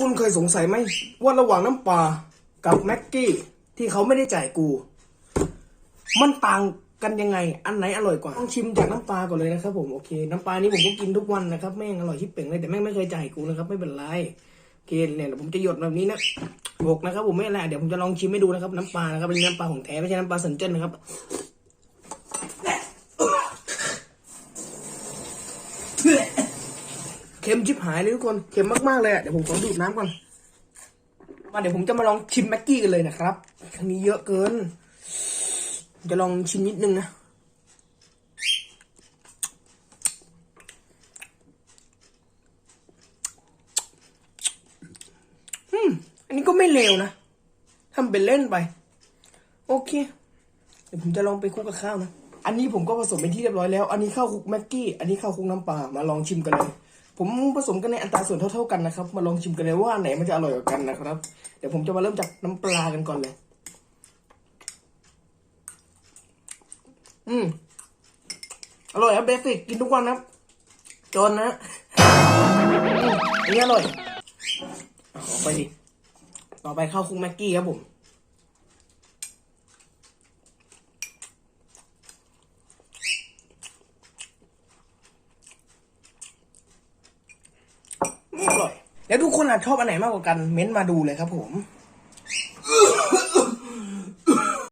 คนเคยสงสัยไหมว่าระหว่างน้ำปลากับแม็กกี้ที่เขาไม่ได้จ่ายกู มันต่างกันยังไง อันไหนอร่อยกว่าต้องชิมจากน้ำปลาก่อนเลยนะครับผมโอเค น้ำปลานี้ผมก็กินทุกวันนะครับแม่งอร่อยชิบเป่งเลยแต่แม่งไม่เคยจ่ายกูนะครับไม่เป็นไรโอเคเนี่ยเดี๋ยวผมจะหยดแบบนี้นะหกนะครับผมไม่อะไรเดี๋ยวผมจะลองชิมให้ดูนะครับน้ำปลานะครับเป็นน้ำปลาของแท้ไม่ใช่น้ำปลาสันเจิ้นนะครับ เค็มชิบหายเลยทุกคน เค็มมากๆเลยอะเดี๋ยวผมขอดูดน้ำก่อน มาเดี๋ยวผมจะมาลองชิมแม็กกี้กันเลยนะครับอันนี้เยอะเกิน จะลองชิมนิดนึงนะอืมอันนี้ก็ไม่เลวนะทำเป็นเล่นไป โอเค เดี๋ยวผมจะลองไปคุกกับข้าวนะ อันนี้ผมก็ผสมเป็นที่เรียบร้อยแล้ว อันนี้ข้าวคุกแม็กกี้ อันนี้ข้าวคุกน้ำปลา มาลองชิมกันเลย ผมผสมกันในอัตราส่วนเท่าๆกันนะครับ มาลองชิมกันเลยว่าอันไหนมันจะอร่อยกว่ากันนะครับ เดี๋ยวผมจะมาเริ่มจากน้ำปลากันก่อนเลย อืมอร่อยครับเบสิกกินทุกวันนะครับจนนะอันนี้อร่อยออกไปดิต่อไปข้าวคุกแม็กกี้ครับผม อร่อย แล้วทุกคนอาจชอบอันไหนมากกว่ากันเม้นมาดูเลยครับผม